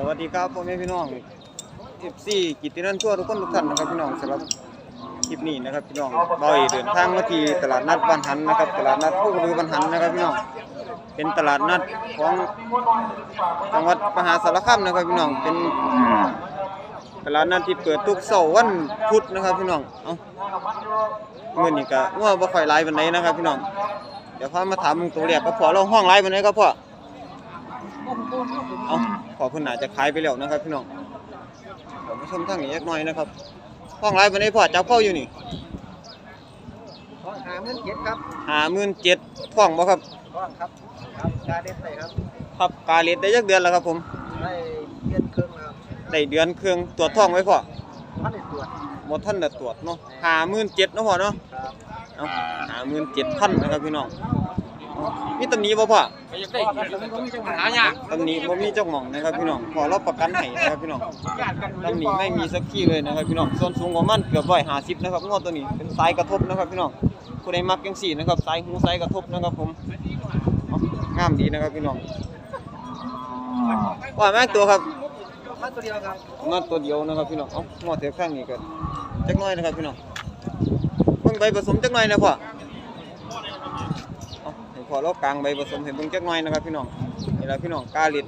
สวัสดีครับพ่อแม่พี่น้อง FC กิตตินันทั่วทุกคนทุกท่านนะครับพี่น้องสำหรับคลิปนี้นะครับพี่น้องเบาเอเดินทางมาที่ตลาดนัดบ้านหันนะครับ ตลาดนัดผู้กระบือบ้านหันนะครับพี่น้องเป็นตลาดนัดของจังหวัดมหาสารคามนะครับพี่น้องเป็นตลาดนัดที่เปิดทุกเสาร์วันพุธนะครับพี่น้องเอ้ามื้อนี้ก็ว่าบ่ค่อยหลายปานใดนะครับพี่น้องเดี๋ยวพามาถามมึงตัวแรกก็พอเราห้องหลายปานใดครับพ่อ เอาขอเพิ่นน่าจะขายไปแล้วนะครับพี่น้องผมมาชมทางนี้จักหน่อยนะครับห้องไรบันไดพ่อจับเข้าอยู่นี่ห้องหาเงินเจ็ดครับห้าหมื่นเจ็ดท่องบ่ครับห้องครับครับกาเด็ดใส่ครับครับกาเลดได้จักเดือนแล้วครับผมได้เงินเครื่องครับได้เดือนเครื่องตรวจท่องไว้พ่อพันในตรวจบ่ทันได้ตรวจเนาะห้าหมื่นเจ็ดเนาะพ่อเนาะครับเอาห้าหมื่นเจ็ดพันนะครับพี่น้องเอา มีตำหนิบ่พ่อไปยังได้ก็มีจังหวะหายากตำหนิบ่มีเจ้าหม่องนะครับพี่น้องพอเราประกันให้นะครับพี่น้องญาติกันตำหนิไม่มีสักที่เลยนะครับพี่น้องส่วนสูงประมาณเกือบ150นะครับงอตัวนี้เป็นสายกระทบนะครับพี่น้องผู้ใดมักจังซี่นะครับสายหูสายกระทบนะครับผมเอางามดีนะครับพี่น้องว่าแม่ตัวครับมาตัวเดียวครับมาตัวเดียวนะครับพี่น้องเอ้างอเถือข้างนี้ก็จักหน่อยนะครับพี่น้องเบิ่งใบผสมจักหน่อยนะพ่อเอาให้ พ่อเรากลางใบผสมให้เบิ่งจักหน่อยนะครับพี่น้องนี่แหละพี่น้องกาลิด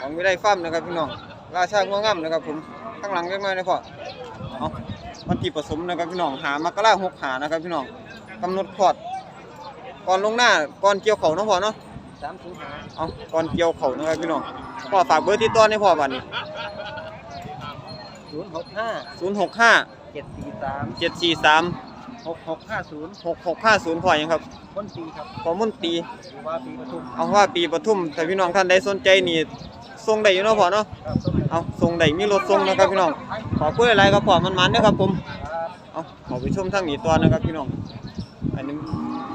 ของวิไลฟาร์มนะครับพี่น้องราชางัวงามนะครับผมข้างหลังจักหน่อยนะพ่อเอาวันที่ผสมนะครับพี่น้องหามกราหกหานะครับพี่น้องกำหนดคลอดก่อนลงหน้าก่อนเกี่ยวเขาเนาะพ่อเนาะสามสิงหาเอาก่อนเกี่ยวเขานะครับพี่น้องพ่อฝากเบอร์ติดต่อให้พ่อบัดนี้ศูนย์หกห้า065เจ็ดสี่สาม743 หกหกห้าศูนย์6650พอยังครับต้นปีครับพอมุ่นตีหรือว่าปีปทุมเอาว่าปีปทุมถ้าพี่น้องท่านใดสนใจนี่ส่งได้อยู่เนาะพ่อเนาะครับต้นปีเอาส่งได้มีรถส่งนะครับพี่น้องขอพูดอะไรครับพ่อมันมันๆนะครับผมครับเอาขอไปชมทางนี้ตัวนะครับพี่น้องอันนี้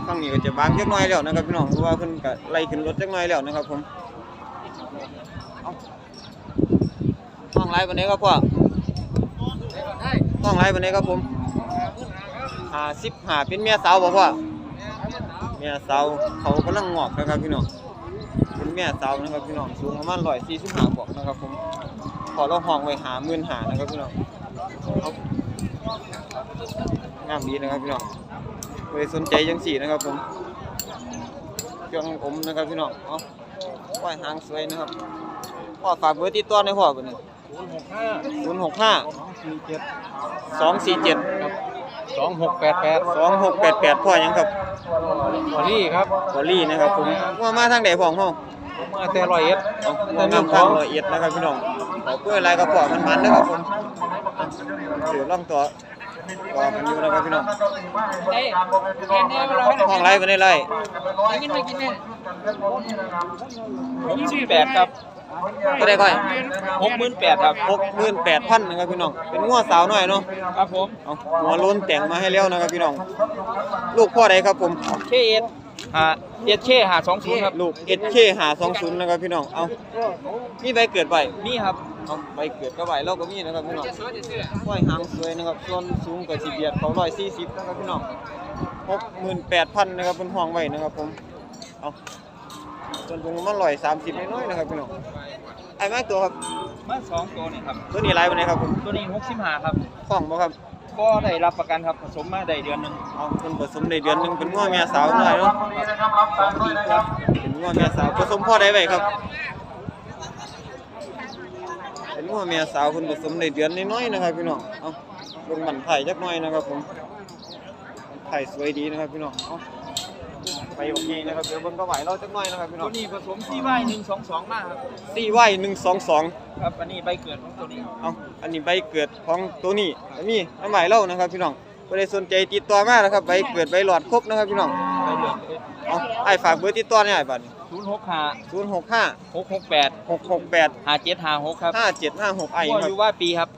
ทางนี้ก็จะบางจักหน่อยแล้วนะครับพี่น้องเพราะว่าเพิ่นก็ไล่ขึ้นรถจักหน่อยแล้วนะครับผมเอาห้องไรบันนี้ครับพ่อได้ห้องไรบันนี้ครับผม หาสิบหาเป็นเมียสาวบ่พ่อเมียสาวเขากำลังงอกนะครับพี่น้องเป็นเมียสาวนะครับพี่น้องสูงประมาณร้อยสี่สิบห้าบวกนะครับผมขอเราห้องไว้หาหมื่นหานะครับพี่น้องเอางามดีนะครับพี่น้องเคยสนใจยังสี่นะครับผมเครื่องอมนะครับพี่น้องเอาปล่อยหางสวยนะครับพ่อฝากเบอร์ติดต่อในอยพ่อเบอร์นี้ศูนย์หกห้าศูนย์หกห้าสองสี่เจ็ดสองสี่เจ็ด สองหกแปดแปดสองหกแปดแปดพ่อยังครับวอรี่ครับบอลลี่นะครับผมว่ามาทางไหนพ่องห้องผมมาแต่ร้อยเอ็ดเอาเงินทางละเอียดนะครับพี่น้องขอเพื่ออะไรก็พอมันมันนะครับผมถือล่องตัวต่อมันอยู่นะครับพี่น้องเอ้ยแอนเนี่ยเราห้องไรไปได้ไรได้ยินไหมกินเนี่ยหกสิบแปดครับ ก็ได้ค่อยหกหมื่นแปดครับหกหมื่นแปดพันนะครับพี่น้อง เป็นงัวสาวหน่อยเนาะ ครับผม เอาหัวโล้นแต่งมาให้แล้วนะครับพี่น้อง ลูกพ่อใดครับผมเคเอ็ดหาเอ็ดเคหาสองศูนย์ครับ ลูกเอเคหาสองศูนย์นะครับพี่น้อง เอามีใบเกิดใบนี่ครับเอาใบเกิดก็ใบเราก็มีนะครับพี่น้องห้อยหางสวยนะครับ ส่วนสูงกับสีเบียดเขาร้อยสี่สิบนะครับพี่น้องหกหมื่นแปดพันนะครับเป็นห้องไว้นะครับผม เอาส่วนตรงมันร้อยสามสิบน้อยๆนะครับพี่น้อง ไอ้แม่ตัวครับ มาสองตัวนี่ครับตัวนี้ไรวันไหนครับผมตัวนี้หกสิบห้าครับห้องบ่ครับก็ได้รับประกันครับผสมมาได้เดือนหนึ่งเอาเป็นผสมในเดือนหนึ่งเป็นง้อแม่สาวหน่อยเนาะสองปีครับเป็นง้อแม่สาวผสมพ่อได้ไว้ครับเป็นง้อแม่สาวคนผสมในเดือนน้อยๆนะครับพี่น้องเอาเบิ่งมันไผ่จักหน่อยนะครับผมมันไผ่สวยดีนะครับพี่น้องเอา ไปโอเคนะครับเดี๋ยวเบิ่งก็ไหวเราจักหน่อยนะครับพี่น้ตัอวงนี้ผสมซีไวหนึ่งสองสองมาครับสี่ไว้หนึ่งสองสองครับอันนี้ใบเกิดของตัวนี้เอาอันนี้ใบเกิดของตัวนี้อันนี้น้ำไหวเล่านะครับพี่น้องก็ได้สนใจติดต่อมานะครับใบเกิดใบหลอดครบนะครับพี่น้องใบเหลืองเอาไอ้ฝากเบอร์ติดต่อเนี่ยไอ้บัตรศูนย์หกห้าศูนย์หกห้าหกหกแปดหกหกแปดห้าเจ็ดห้าหกครับห้าเจ็ดห้าหกไอ้พ่อคอรับยู่ว่าปีครับ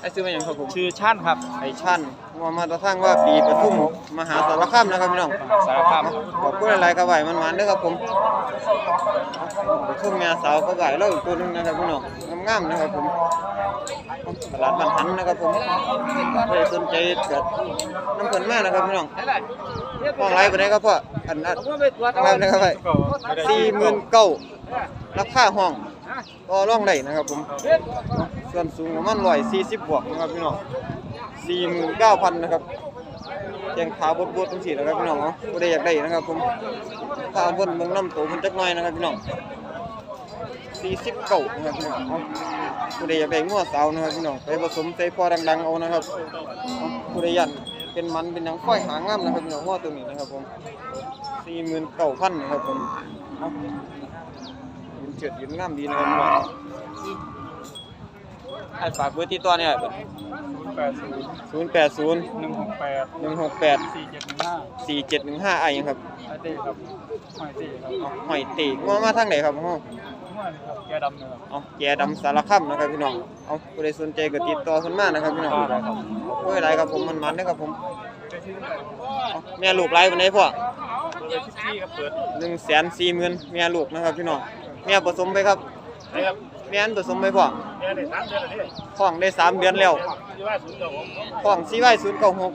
ไอ้ซื้อมาอย่างครับผมชื่อชั่นครับ ไอ้ชั่นว่ามาตะทั้งว่าปีปทุมมหาสารคามนะครับพี่น้องสารคาม ขอบคุณอะไรก็ไหวมันมันๆเด้อครับผมปทุมแม่สาวก็ไหวแล้วอีกตัวหนึงนะครับพี่น้องงามๆนะครับผมตลาดบ้านหันนะครับผมไม่ได้สนใจเกิดน้ำเพิ่นมากนะครับพี่น้องห้องไรไปไหนครับพ่ออันนั้นห้องไรไปไหนครับพ่อสี่หมื่นเก้าราคาห้องต่อร่องได้นะครับผม ส่วนสูงประมาณร้อยสี่สิบบวกนะครับพี่น้องสี่หมื่นเก้าพันนะครับแจงขาบดบดทั้งสี่นะครับพี่น้องเนาะผู้ใดอยากได้นะครับผมขาบนมืองน้ำโตมันจักหน่อยนะครับพี่น้องสี่สิบเก้านะครับพี่น้องเนาะผู้ใดอยากได้งัวสาวนะครับพี่น้องไปผสมใส่พอดังๆเอานะครับเนาะผู้ใดยันเป็นมันเป็นหนังฝ้อยหางามนะครับพี่น้องงัวตัวนี้นะครับผมสี่หมื่นเก้าพันนะครับผมเนาะยืนเฉิดยืนงามดีนะครับพี่น้อง ไอ้ฝากเบอร์ติดต่อเนี่ยแปดศูนย์ศูนย์แปดศูนย์หนึ่งหกแปดหนึ่งหกแปดสี่เจ็ดหนึ่งห้าสี่เจ็ดหนึ่งห้าไอ้ยังครับไอเต้ครับไอเต้ครับเอาหอยตีงัวมาทางไหนครับพ่อเมื่อนี่ครับแกดำนะครับเอาแกดำสารคามนะครับพี่น้องเอาผู้ใดสนใจก็ติดต่อคนมานะครับพี่น้องได้ครับโอ้ยไรครับผมมันมันนะครับผมเอาแม่ลูกไรวันไหนพ่อเปิดที่ครับเปิดหนึ่งแสนสี่หมื่นแม่ลูกนะครับพี่น้องแม่ผสมไปครับ นะครับแม่นผสมไปพ่อแกได้สามเดือนแล้วนี่ท้องได้สามเดือนแล้วที่ว่าศูนย์กับผมท้องซีไว้ศูนย์เก้าหก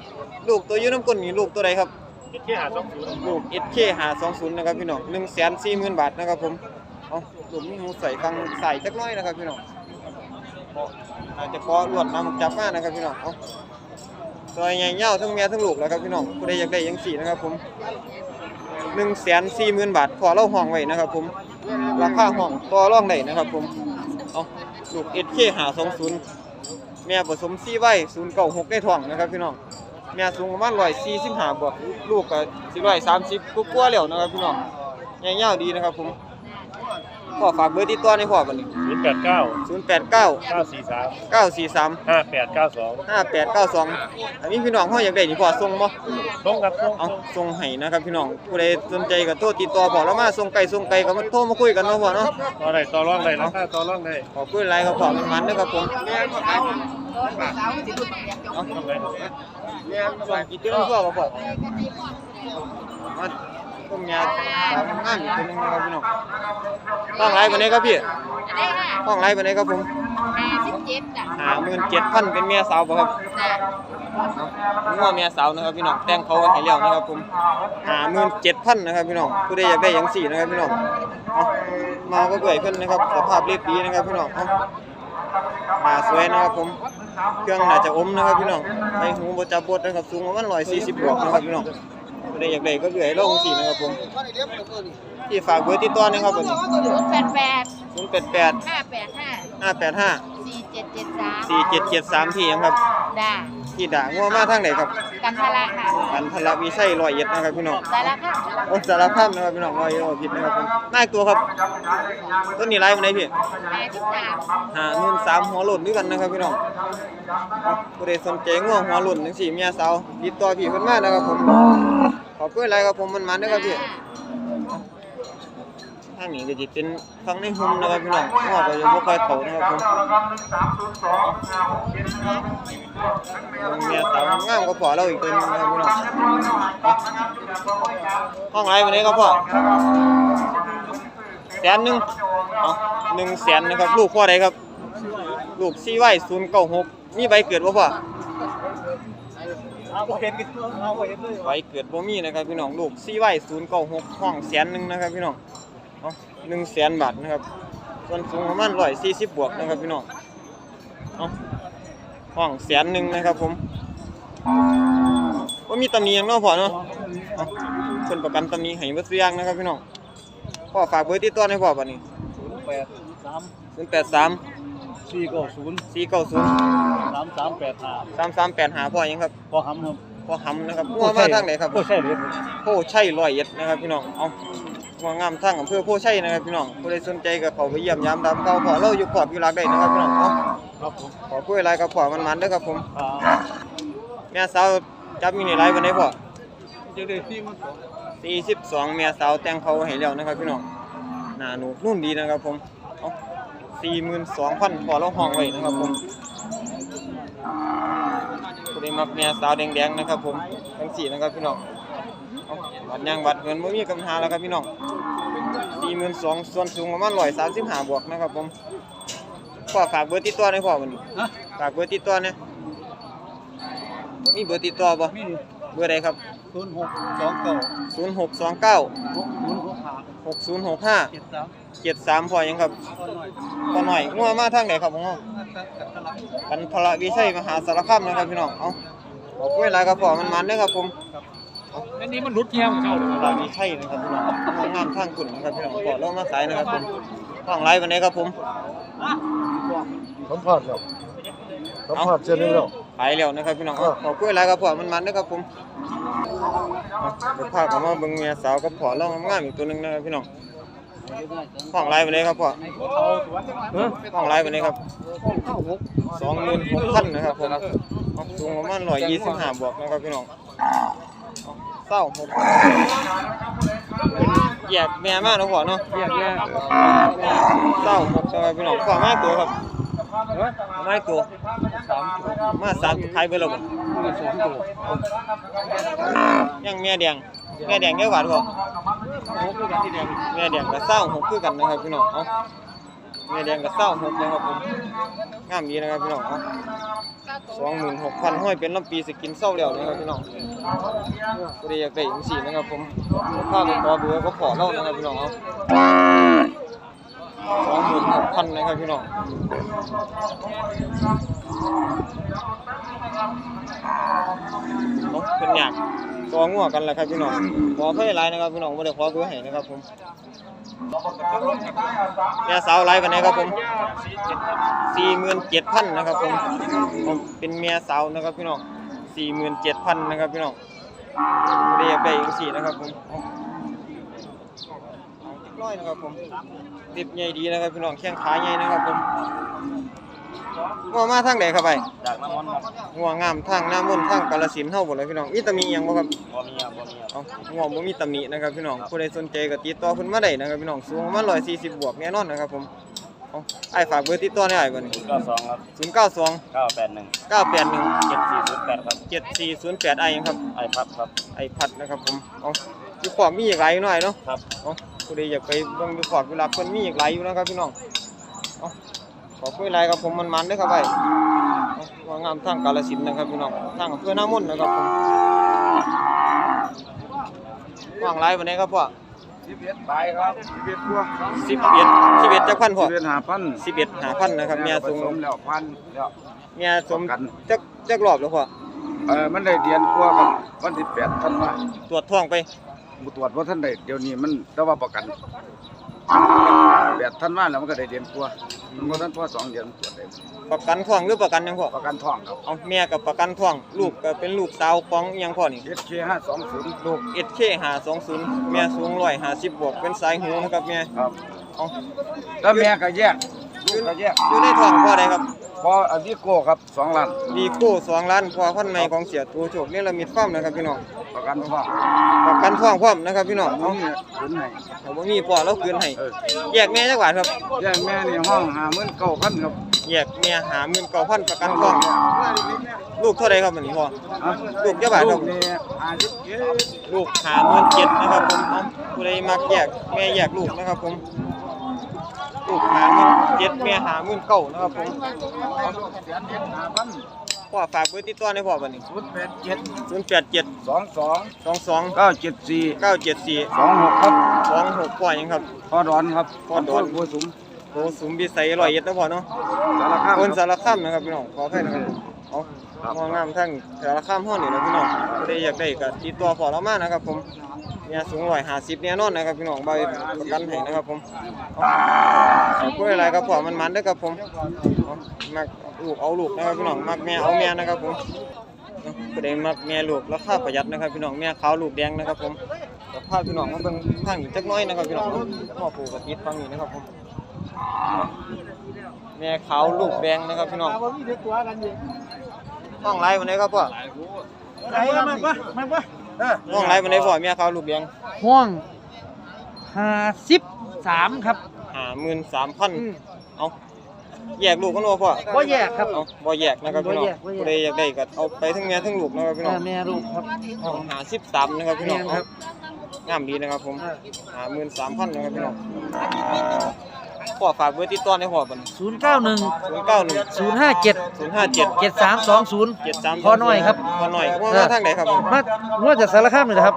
ลูกตัวอยืนน้ำก้นนี่ลูกตัวใดครับ คิดแค่หาสองศูนย์ลูก SK หา20นะครับพี่น้อง1 4 0 0 0 0บาทนะครับผมเอาลูกมีหูใส่ฟังใส่จักหน้อยนะครับพี่น้องอาจจะพอรวดน้ำจับมานะครับพี่น้องเอาซอยใหญ่เง่าทั้งเมียทั้งลูกแล้วครับพี่น้องผู้ใดอยากได้อยังสี่นะครับผม1 4 0 0 0 0บาทพอเราห้องไว้นะครับผม ราคาห้องต่อรองได้นะครับผมเอาลูก SK หา20แม่ผสมซีไว้096ในท้องนะครับพี่น้องแม่สูงประมาณร้อยสี่สิบห้าบวกลูกก็สิร้อยสามสิบกว่าๆแล้วนะครับพี่น้องใหญ่ยาวดีนะครับผม พ่อฝากเบอร์ติดต่อในพ่อบัดนี้ศูนย์แปดเก้าศูนย์แปดเก้าเก้าสี่สามเก้าสี่สามห้าแปดเก้าสองห้าแปดเก้าสองอันนี้พี่น้องเขาอยากได้นี่พ่อส่งบ่ต้องครับต้องเอาส่งให้นะครับพี่น้องผู้ใดสนใจก็โทรติดต่อพ่อแล้วมาส่งไก่ส่งไก่ก็มาโทรมาคุยกันเนาะพ่อเนาะต่อได้ต่อรองได้ราคาต่อรองได้ขอบคุณหลายครับพ่อมันมันๆเด้อครับผมเอาต้องได้ส่งกี่เดือนพ่อครับพ่อมา ต้มยาสาวงามอีกตัวหนึงนะครับพี่น้องต้องไรวันนี้ครับพี่ได้ค่ะห้องไรไปไหนครับผมห้าสิบเจ็ดจ้ะหาหมื่นเจ็ดพันเป็นเมียสาวป่ะครับจ้ะงัวเมียสาวนะครับพี่น้องแต่งเขาให้แล้วนะครับผมหาหมื่นเจ็ดพันนะครับพี่น้องผู้ใดอยากได้หยังสี่นะครับพี่น้องเอามาก็เบื่อขึ้นนะครับสภาพเรียบดีนะครับพี่น้องเอาหาสวยนะครับผมเครื่องน่าจะอมนะครับพี่น้องใส่หูบจับบดนะครับสูงประมาณร้อยสี่สิบบวกนะครับพี่น้อง ผู้ใดอยากได้ก็เบื่อให้ลงสี่นะครับผมที่ฝากเบอร์ติดต่อนะครับผมศูนย์แปดแปดศูนย์แปดแปดห้าแปดห้าห้าแปดห้าสี่เจ็ดเจ็ดสามสี่เจ็ดเจ็ดสามที่ยังครับจ้ะที่ด่างัวมาทางไหนครับ กันทะละค่ะอันทละวิชัยร้อยเอ็ดนะครับพี่น้องสารคามโอ้สารภาพนะครับพี่น้องร้อยเอ็ดบ่ผิดนะครับผมนายตัวครับต้นนี้ไรวันไหนพี่แปดสิบสามหาเงินสามหัวหล่นด้วยกันนะครับพี่น้องเอาผู้ใดสนใจงัวหัวหล่นทั้งสี่เมียสาวติดต่อพี่เพิ่นมานะครับผมข อบคุณหลายครับผมมันมันนะครับพี่ทางนี้ก็จะเป็นฟังในหุ่มนะครับพี่น้องงัวก็จะบ่ค่อยโตนะครับผมเมียสาวงามก็พอเราอีกตัวหนึงนะครับพี่น้องห้องไรวันนี้ครับพ่อแสนหนึ่งเอาหนึ่งแสนนะครับ ลูกพ่อใดครับ ลูกซีไว้ศูนย์เก้าหกมีใบเกิดบ่พ่อ เอาเห็นเอาเห็นเลยไฟเกิดบ่มีนะครับพี่น้องลูกซีไว้ศูนย์เก้าหกห้องแสนหนึ่งนะครับพี่น้องเอาหนึ่งแสนบาทนะครับ ส่วนสูงประมาณร้อยสี่สิบบวกนะครับพี่น้องเอาห้องแสนหนึ่งนะครับผมว่ามีตำหนิหยังนาะพ่อเนาะเอาคนประกันตำหนิให้เบ่ซื้อยังนะครับพี่น้องพ่อฝากเบอร์ติดต่อให้พ่อบัดนี้ศูนย์แปดสามศูนย์แปดสามสี่เก้าศูนย์สี่เก้าศูนย์ สามสามแปดห้าสามสามแปดหาพ่อยังครับพอหำครับพ่อหำนะครับงัวมาทางไหนครับโอ้ใช่เลยโพชัยร้อยเอ็ดนะครับพี่น้องเอางัวงามทางอำเภอโพชัยนะครับพี่น้องผู้ใดสนใจก็เข้าไปเยี่ยมยามตามเก่าพอเราอยู่ขอบอยู่หลักได้นะครับพี่น้องเอาครับผมขอคุยอะไรกับพ่อมันมันๆเด้อครับผมอ่าแม่สาวจับมีนี่ไรวันไหนพ่อจะได้ที่มันสองสี่สิบสองแม่สาวแต่งเขาให้แล้วนะครับพี่น้องหน้าหนูนุ่นดีนะครับผมเอาสี่หมื่นสองพันพอเราห้องไว้นะครับผม ผู้ใดมักแม่สาวแดงๆนะครับ ผมทั้งสี่นะครับพี่น้องเอาบัตรยางบัตรเงินบ่มีปัญหาแล้วครับพี่น้องสี่หมื่นสองส่วนสูงประมาณร้อยสามสิบห้าบวกนะครับผมพ่อฝากเบอร์ติดต่อหน่อยพ่อวันนี้ฮะฝากเบอร์ติดต่อเนี่ยมีเบอร์ติดต่อบ่มีเบอร์ใดครับศูนย์หกสองเก้าศูนย์หกสองเก้าหกศูนย์หกห้าหกศูนย์หกห้าเจ็ดสามเจ็ดสามพอยังครับก็หน่อยพอหน่อยงัวมาทางไหนครับผมน่าจะ กำลังกันพละวิชัยมหาสารคามนะครับพี่น้อง เอาขอบคุณหลายครับพ่อมันมันเด้อครับผมอันนี้มันรุดเงี้ยมันเข้าเลยพละวิชัยนะครับพี่น้องงามงามทางขุนนะครับพี่น้องขอลงมาขายนะครับผมห้องไรวันนี้ครับผมสัมผัสแล้วสัมผัสเช่นนี้แล้วขายแล้วนะครับพี่น้องเอาขอบคุณหลายครับพ่อมันมันเด้อครับผมเอาเดี๋ยวพาเขามาเบิ่งเมียสาวกับพ่อเรางามๆอีกตัวหนึงนะครับพี่น้อง ห้องไรวันนี้ครับพ่อห้องไรวันนี้ครับสองหมื่นหกพันนะครับผมเอาสูงประมาณร้อยยี่สิบห้าบวกนะครับพี่น้องเอาเศร้าหกแยกแม่มากนะพ่อเนาะเรียกแย่เศร้าหกนะครับพี่น้องพ่อมาตัวครับมาตัวสามตัวมาสามไทยไปแล้วบ่มาสองตัวยังแม่แดงแม่แดงเยอะกว่าพ่อ โอ้คือกันที่เดียวแม่แดงกับเศร้าหกคือกันนะครับพี่น้องเอาแม่แดงกับเศร้าหกนะครับผมงามดีนะครับพี่น้องเอาสองหมื่นหกพันห้อยเป็นลำปีสกินเศร้าเดียวนะครับพี่น้องก็ได้อยากได้จังซี่นะครับผมข้าก็ขอเบอร์ก็ขอเล่านะครับพี่น้องเอาสองหมื่นหกพันนะครับพี่น้อง เนาะเป็นอยากตัวงัวกันแหละครับพี่น้องขอเพื่อไรนะครับพี่น้องไม่ได้ขอเบอร์ให้นะครับผมยสาวไรวันนี้ครับผมสี่หมื่นเจ็ดพันนะครับผมผมเป็นเมียสาวนะครับพี่น้องสี่หมื่นเจ็ดพันนะครับพี่น้องเรียกได้อีกสี่นะครับผมร้อยนะครับผมดิบใหญ่ดีนะครับพี่น้องแข้งขาใหญ่นะครับผม งัวมาทางไหนครับไปจากน้ำมันครับงัวงามทางหน้ามนต์ทางกาลสินธุ์เฮาบ่เลยพี่น้องมีตำหนิอิหยังบ่ครับบ่มีอะบ่มีอะเอ้างัวบ่มีตำหนินะครับพี่น้องผู้ใดสนใจก็ติดต่อเพิ่นมาได้นะครับพี่น้องสูงประมาณ140บวกแน่นอนนะครับผมเอ้าอ้ายฝากเบอร์ติดต่อได้อ้ายบ่นี่ก็สองครับ092 เก้าแปดหนึ่ง981 เจ็ดสี่ศูนย์แปดครับ7408อ้ายหยังครับ ไอพัดครับ ไอพัดนะครับผมเอาอยู่ขอบมีอีกหลายอยู่หน่อยเนาะครับ เอาผู้ใดอยากไปเบิ่งอยู่ขอบเวลาเพิ่นมีอีกหลายอยู่นะครับพี่น้องเอา ขอคุยหลายกับผมมันมันๆเด้อครับไปเอาว่างามทางกาฬสินธุ์นะครับพี่น้องทางอำเภอหน้ามนต์นะครับผมว่างหลายวันนี้ครับพ่อสิบเอ็ดใบครับสิบเอ็ดตัว11 11จักพันพ่อสิบเอ็ดห้าพัน11 5,000นะครับเมียสูงผสมแล้วพันแล้วเมียสมกันจักจักรอบแล้วพ่อเออมันได้เดือนกว่าครับวันที่แปดท่านว่าตรวจท้องไปบุตรวจว่าท่านได้เดี๋ยวนี้มันแต่ว่าประกัน แปดท่านว่าแล้วมันก็ได้เดือนกว่ามันก็ท่านพ่อสองเดือนมันตรวจได้ประกันท้องหรือประกันหยังพ่อประกันท้องครับเอาเมียกับประกันท้องลูกก็เป็นลูกสาวของอิหยังพ่อนี่ เอสเคห้าสองศูนย์ลูก SK 520เมียสูง150บวกเป็นสายหูนะครับเมียครับ เอาแล้วแม่ก็แยกลูกก็แยกอยู่ในท้องพ่อใดครับ พออันนี้โก้ครับสองล้านดีโก้2ล้านพ่อพันธุ์ใหม่ของเสียตูโชคเนรมิตฟาร์มนะครับพี่น้องประกันท้องประกันท้องพร้อมนะครับพี่น้องเอาเอาเนี่ยคืนให้เอาบ่มีพ่อแล้วคืนให้เออแยกแม่จักบาทครับแยกแม่นี่ห้องหาหมื่นเก้าพันครับแยกเมีย59,000ประกันท้องลูกเท่าใดครับบัดนี้พ่ออะลูกเจ้าบาทครับลูกนี่อายุเจ็ดลูก57,000นะครับผมเอาผู้ใดมักแยกแม่แยกลูกนะครับผม ลูก57,000แม่59,000นะครับผมเอาเดือนเจ็ดห้าพันพ่อฝากเบอร์ติดต่อให้พ่อบัดนี้ศูนย์แปดเจ็ด087สองสอง22เก้าเจ็ดสี่974สองหกครับ26พ่อหยังครับพอดอนครับพอดอนบัวสุมโอ้สุมพิสัยร้อยเอ็ดนะพ่อเนาะสารคามคนครับสารคามนะครับพี่น้องขออภัยนะครับเอาครับมองงามทั้งสารคามห้องนี่นะพี่น้องก็ได้อยากได้ก็ติดตัวพอเรามานะครับผมเนี่ยสูงร้อยห้าสิบเนี่ยนอนนะครับพี่น้องใบประกันให้นะครับผมเอาขอบคุณอะไรครับพ่อมันมันๆด้อครับผมมักลูกเอาลูกนะครับพี่น้องมักแม่เอาแม่นะครับผมก็ได้มักแม่ลูกราคาประหยัดนะครับพี่น้องแม่ขาวลูกแดงนะครับผมกับพาพี่น้องมาเบิ่งทางนี้จักน้อยนะครับพี่น้องพ่อปู่กับติดฟังนี้นะครับผมแม่ขาวลูกแดงนะครับพี่น้องห้องไรวันนี้ครับพ่อไหนมันปะมันปะ ห้องไรวันนี้พ่อแม่ขาวลูกแดงห่วงห้าสิบสามครับห้าหมื่นสามพันเอาแยกลูกกันบ่พ่อบ่แยกครับเอาบ่แยกนะครับพี่น้องบ่แยกบ่แยกผู้ใดอยากได้ก็เอาไปทั้งแม่ทั้งลูกนะครับพี่น้องแม่ลูกครับห้องหาสิบสามนะครับพี่น้องแม่นครับงามดีนะครับผมห้าหมื่นสามพันนะครับพี่น้อง พ่อฝากเบอร์ติดต่อให้พ่อบัดศูนย์เก้าหนึ่งศูนย์เก้าหนึ่งศูนย์ห้าเจ็ดศูนย์ห้าเจ็ดเจ็ดสามสองศูนย์เจ็ดสามพอน้อยครับพอน้อยว่ามาทางไหนครับผมมาว่าจากสารคามเลยนะครับ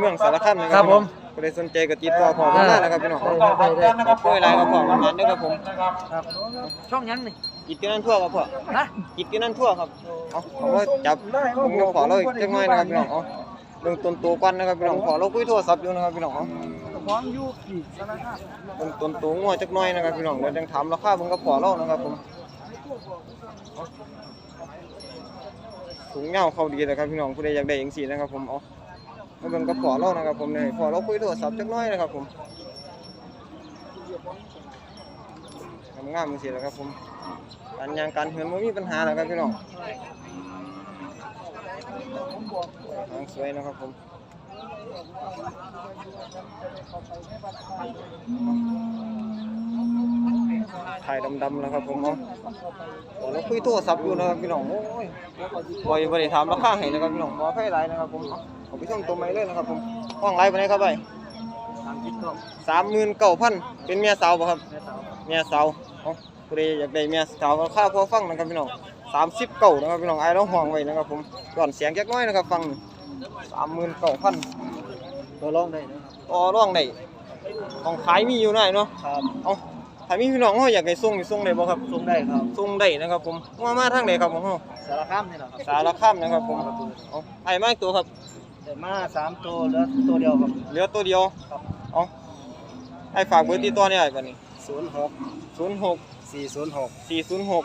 เมืองสารคามนะคครัรับผมก็เลยสนใจก็ติดต่อพ่อมาได้นะครับพี่น้องได้ได้ได้ขอบคุณหลายครับพ่อมันมันเด้อครับผมครับช่องยังนี่กิจที่นั่นทั่วครับพ่อนะกิจที่นั่นทั่วครับเอาผมว่าจับผมก็ขอเราอีกจักหน่อยนะครับพี่น้องเอาเรื่องต้นตัวก่อนนะครับพี่น้องขอเราคุยโทรศัพท์อยู่นะครับพี่น้อง เอาพร้อมยู่ที่สารคามเรื่งต้นตัวงัวจักหน่อยนะครับพี่น้องเดี๋ยวจังถามราคาเบิ่งก็ขอเรานะครับผมเอาสูงเงาเข้าดีนะครับพี่น้องผู้ใดอยากได้จังซี่นะครับผมเอามาเบิ่งก็ขอเรานะครับผมเนี่ยขอเราคุยโทรศัพท์จักหน่อยนะครับผมงามๆจังซี่แหละครับผมการยางการเหินบ่มีปัญหาแล้วครับพี่น้องหางสวยนะครับผม ถ่ายดำๆนะครับผมเอาขอเราคุยโทรศัพท์อยู่นะครับพี่น้อง โอ้ยบอยบริถามราคาให้นะครับพี่น้องบอไพ่ไรนะครับผมเอาเอาไปส่งตัวใหม่เลยนะครับผมห้องไรไปไหนครับไปสามหมื่นเก้าพันเป็นเมียสาวป่ะครับ เมียสาวเอาผู้ใดอยากได้เมียสาวราคาพอฟังนะครับพี่น้องสามสิบเก้านะครับพี่น้องไอ้เราห้องไว้นะครับผมก่อนเสียงแก๊กน้อยนะครับฟัง สามหมื่นเก้าพันตัวร้องได้นะครับต่อร่องได้ของขายมีอยู่หน่อยเนาะครับเอาถ้ามีพี่น้องเฮาอยากให้ส่งนี่ส่งได้บ่ครับส่งได้ครับส่งได้นะครับผมมามาทางใดครับของเฮาสารคามนี่แหละครับสารคามนะครับผมเอาไอ้ไม้ตัวครับแต่มาสามตัวเหลือตัวเดียวครับเหลือตัวเดียวครับเอาไอ้ฝากเบอร์ติดต่อเนี่ยไอ้บัดนี้ศูนย์หก06สี่ศูนย์หก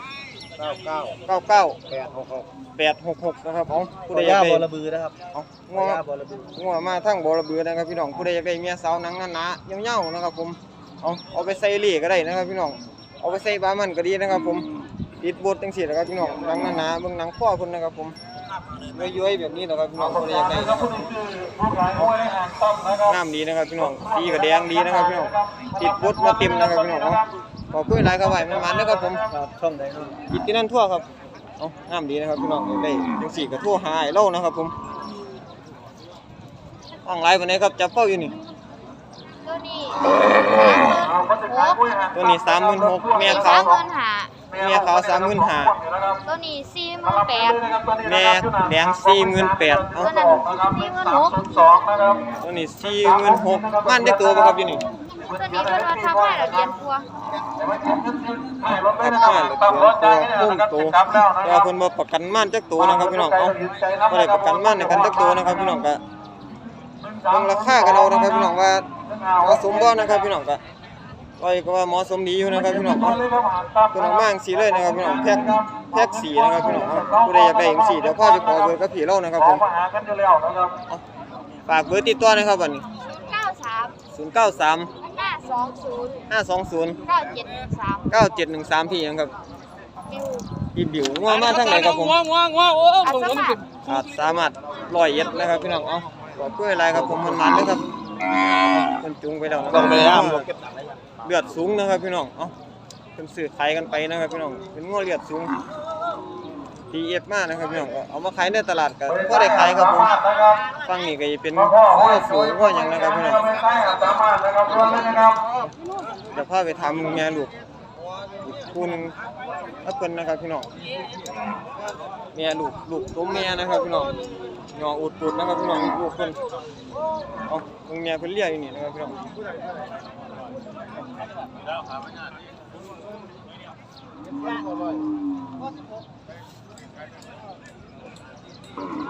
406 เก้าเก้า99แปดหกหก866นะครับเอาผู้ผู้ใดใดอยากบอได้ระบือนะครับเอาหังัววบอระบืองัวมาทางบ่อระเบือนะครับพี่น้องผู้ใดอยากได้เมียสาวหนังหนาๆยาวๆนะครับผมเอาเอาไปใส่เหล่ก็ได้นะครับพี่น้องเอาไปใส่บามันก็ดีนะครับ ผมติดบทจังซี่นะครับพี่น้องหนังหนาๆเบิ่งหนังข้อเพิ่นนะครับผมย้อยๆแบบนี้นะครับพี่น้องคนอยากได้นะครับงามดีนะครับพี่น้องสีก็แดงดีนะครับพี่น้องติดบทมาเต็มนะครับพี่น้อง เอาขอคุยหลายครับไว้มันๆนะครับผมครับช่องใดครับกินที่นั่นทั่วครับเอางามดีนะครับพี่น้องอยากได้จังซี่ก็โทั่วหาไอ้เล่านะครับผมอ่างไลน์วันไหนครับจับเป้าอยู่นี่ตัวนี้ตัวนี้สามหมื่นหกแม่เขาสามหมื่นห้าแม่เขาสามหมื่นห้าตัวนี้สี่หมื่นแปดแม่แดงสี่หมื่นแปดเอาตัวนั้นสี่หมื่นหกตัวนี้สี่หมื่นหกบ้านได้ตัวบ่ครับอยู่นี่ ตัวนี้เป็นว่าทำให้าเหรียญปัวทับผ้าเหรียญปัวมุ่งตัวแต่เพิ่นมาประกันม่านจักตัวนะครับพี่น้องเอาบ่ได้ประกันม่านในกันจักตัวนะครับพี่น้องก็เบิ่งราคากันเอานะครับพี่น้องว่าเมาะสมบ่นะครับพี่น้องก็ก็ก็ว่ามอสมดีอยู่นะครับพี่น้องพี่น้องมั่งสีเลยนะครับพี่น้องแพ็กแพ็กสีนะครับพี่น้องผู้ใดอยากได้สีเดี๋ยวพ่อจะขอเบอร์กับผีเล่านะครับผมฝากเบอร์ติดต่อนะครับวันนี้093 093 สองศูนย์ห้าสองศูนย์เก้าเจ็ดหนึ่งสามเก้าเจ็ดหนึ่งสามพี่ยังครับบิพี่บิวงัวมาทั้งไหนครับผมว้าวว้าวว้าวโอ้อาสาจสามารถลอยเอ็ดนะครับพี่น้องเอ้าขอบคุณอะไรครับผมมันมันนะครับมันจุงไปแล้วนะต้องเลือดสูงนะครับพี่น้องเอ้าเป็นสื่อไทยกันไปนะครับพี่น้องเป็นงัวเลือดสูง ทีเอฟมากนะครับพี่น้องก็เอามาขายในตลาดกันก็ได้ขายครับผมฟังนี่ก็จะเป็นง้อสูงง้ออย่างนะครับพี่น้องเดี๋ยวพาไปทำแม่ลูกคู่หนึงแล้วเพิ่นนะครับพี่น้องเมียลูกลูกตัวเมียนะครับพี่น้องหยออุดปุดนะครับพี่น้องลูกเพิ่นเอามึงเมียเพิ่นเลี้ยอยู่นี่นะครับพี่น้อง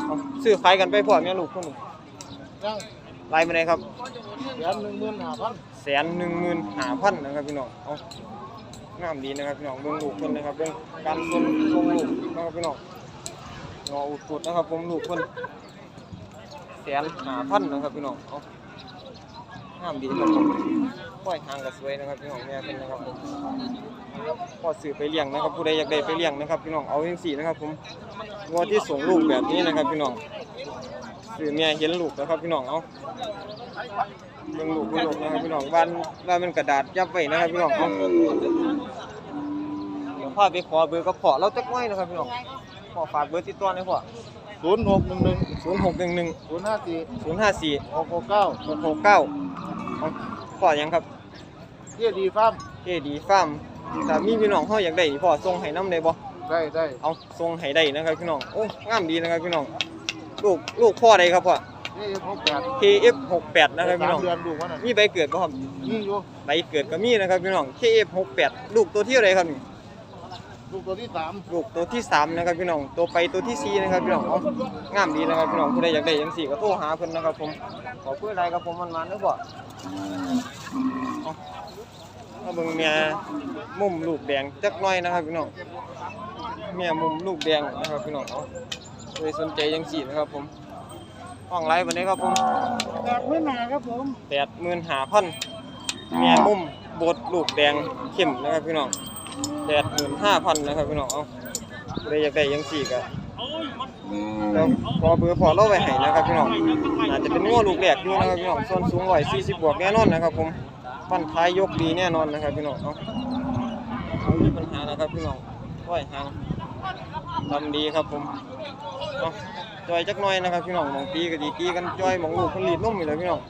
เอาซื้อขายกันไปพร้อมเมียลูกคนหนึ่งไล่มาไหนครับเดือนหนึ่งหมื่นห้าพันแสนหนึ่งหมื่นห้าพันนะครับพี่น้องเอางามดีนะครับพี่น้องเบิ่งลูกเพิ่นนะครับเบิ่งการส่งส่งลูกนะครับพี่น้องงออุดปุดนะครับผมลูกเพิ่นแสนห้าพันนะครับพี่น้องเอา งามดีนะครับผมปล่อยหางก็สวยนะครับพี่น้องแม่เพิ่นนะครับผมพอซื้อไปเลี้ยงนะครับผู้ใดอยากได้ไปเลี้ยงนะครับพี่น้องเอาจังซี่นะครับผมงัวที่ส่งลูกแบบนี้นะครับพี่น้องซื้อแม่เห็นลูกนะครับพี่น้องเอาเบิ่งลูกเบิ่งลูกนะครับพี่น้องบ้านบ้านมันกระดาษยับไว้นะครับพี่น้องเอาเดี๋ยวพ่อไปขอเบอร์กับพ่อเราจักไว้นะครับพี่น้องพ่อฝากเบอร์ติดต่อหน่อยพ่อ ศูนย์หกหนึ่งหนึ่งศูนย์หกหนึ่งหนึ่งศูนย์ห้าสี่ศูนย์ห้าสี่หกหกเก้าหกหกเก้าพ่อหยังครับเยี่ยดีฟาร์มเอดีฟาร์มถ้ามีพี่น้องเฮาอยากได้นี่พ่อส่งให้น้ำได้บ่ได้ได้เอาส่งให้ได้นะครับพี่น้องโอ้งามดีนะครับพี่น้องลูกลูกพ่อใดครับพ่อนี่พบแปด KF68 นะครับพี่น้องเดือนดูว่าน่ะมีใบเกิดบ่ครับนี่อยู่ใบเกิดก็มีนะครับพี่น้อง KF68 ลูกตัวที่อะไรครับนี่ ลูกตัวที่สามลูกตัวที่สามนะครับพี่น้องตัวไปตัวที่สี่นะครับพี่น้องเอางามดีนะครับพี่น้องผู้ใดอยากได้ยังสี่ก็โทรหาเพิ่นนะครับผมขอเพื่ออะไรครับผมมันมาเด้อบ่อาเอาเบิ่งเมียมุมลูกแดงจักหน่อยนะครับพี่น้องเมียมุมลูกแดงนะครับพี่น้องเอาใครสนใจยังสี่นะครับผมห้องไลฟ์วันนี้ครับผมแปดไม่มาครับผมแปดหมื่นหาพันเมียมุมบดลูกแดงเข้มนะครับพี่น้อง แปดหมื่นห้าพันนะครับพี่น้องเอาผู้ใดอยากได้ยังสี่ก็แล้วพอเบอร์พอเราไว้ให้นะครับพี่น้องอาจจะเป็นงัวลูกแรกอยู่นะครับพี่น้องส่วนสูง140บวกแน่นอนนะครับผมฟันท้ายยกดีแน่นอนนะครับพี่น้องเอาไม่มีปัญหานะครับพี่น้องไหวหางทำดีครับผมเอาจอยจักหน่อยนะครับพี่น้องหมองตีก็ดีตีกันจอยหมองลูกคนรีดนุ่มอยู่เลยพี่น้อง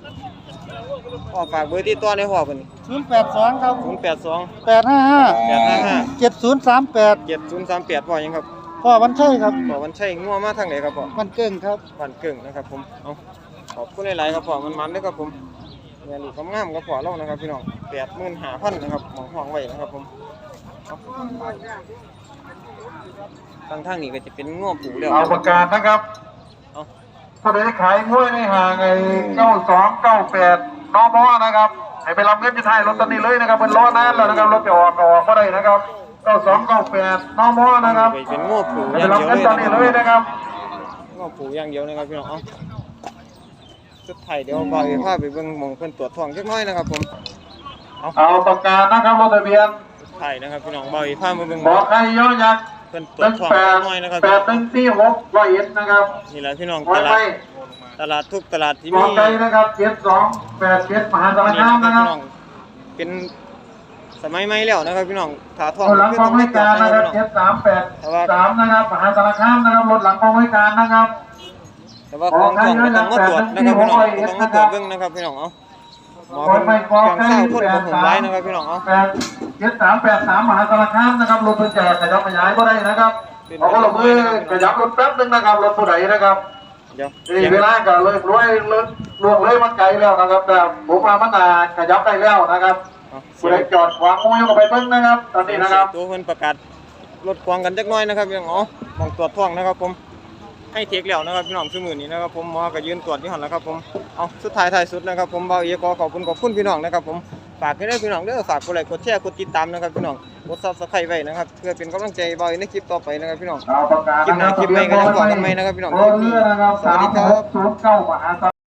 พ่อฝากเบอร์ที่ตัวในหัวเพิ่นศูนย์แปดสองครับ082แปดห้าห้า855เจ็ดศูนย์สามแปด7038พ่อยังครับพ่อวันใช่ครับพ่อวันชัยงัวมาทางไหนครับพ่อมันเก่งครับบ้านเกิ่งนะครับผมเอาขอบคุณหลายๆครับพ่อมันมันๆเด้อครับผมเงินลูกกำงามกับพ่อเรานะครับพี่น้องแปดหมื่นห้าพันนะครับหมองห้องไว้นะครับผมเอาทางทางนี้ก็จะเป็นง้อปูแล้วเอาประกาศนะครับเอาผู้ใดขายงวยในห่างไอ้เก้าสองเก้าแปด น้องมอนะครับให้ไปรับเงินที่ไทายรถตอนนี้เลยนะครับเป็นล้อนานแล้วนะครับรถจะออกก็ออกก็ได้นะครับเก้าสองเก้าแปดน้องมอนะครับไปเป็นง้อปูให้อไปย่างรับเดียวเงินเลยตอนนี้เลยนะนะคครับรับง้อปูอย่างเดียวนะครับพี่น้องเอาสุดท้ายเดี๋ยวบ่าวจะพาไปเบิ่งหมองเพิ่นตรวจท้องจักหน้อยนะครับผมเอาประกาศนะครับรถทะเบียนสุดท้ายนะครับพี่น้องบ่าวจะพามาเบิ่งบอกใครย่อยักษ์เพิ่นตรหวจนึ่งท้องแปจัดกหน้อยนะครับแปดหนึ่งสี่หกร้อยเอ็ดนะครับนี่แหละพี่น้องไว้ตไปลาด ตลาดทุกตลาดที่บอมีกใครนะครับเจ็ดสองแปดเจ็ดมหาสารนี่คามนะครับนะคพี่รับน้องเป็นสมัยใหม่แล้วนะครับพี่น้องถ้าท้องรถหลังคืกองไม่ให้ตรวจการนะนะคครัรับบพี่น้องเจ็ดสามแปดสามนะครับมหาสารคามนะครับรถหลังกองให้การนะครับ แต่ว่าของท้องก็ต้องมาตรวจนะครับพี่น้องก็ต้องมาตรวจเบิ่งนะครับพี่น้องเอาหมอคเพิ่นนไปเคกอรื่องใกล้เศร้าคนบ่ผมไว้นะครับพี่น้องเอาแปดเจ็ดสามแปดสามมหาสารคามนะครับรถเพิ่นแจกขยับขยายก็ได้นะครับเอาก็ลงมือขยับรถแป๊บนึงนะครับรถผู้ใดนะครับ เดี๋ยวนี่เวลาก็เลยรวยเลยล่วงเลยมันไกลแล้วนะครับ แต่ผมมามันนาขยับได้แล้วนะครับเอาเสีผู้ยใดจอดวางงวยก็ไปเบิ่งนะครับ ตอนนี้นะครับตัวเพิ่นประกาศลดความกันจักหน่อยนะครับพี่น้องเอามองตรวจท้องนะครับ ผมให้เทคแล้วนะครับพี่น้องชั่วโมงนี้นะครับผมหมอก็ยืนตรวจที่หันแล้วครับผมเอาสุดท้ายท้ายสุดนะครับ ผมเบาเอียก็ขอบคุณขอบคุณพี่น้องนะครับผม ฝากให้ได้พี่น้องเด้อฝากกดไลค์กดแชร์กดติดตามนะครับพี่น้องกด Subscribe ไว้นะครับเพื่อเป็นกำลังใจเบาอีในคลิปต่อไปนะครับพี่น้องเอาประกาศคลิปหน้าคลิปใหม่ก็ยังบอกกันใหม่นะครับพี่น้องรถเรือนะครับสวัสดีครับ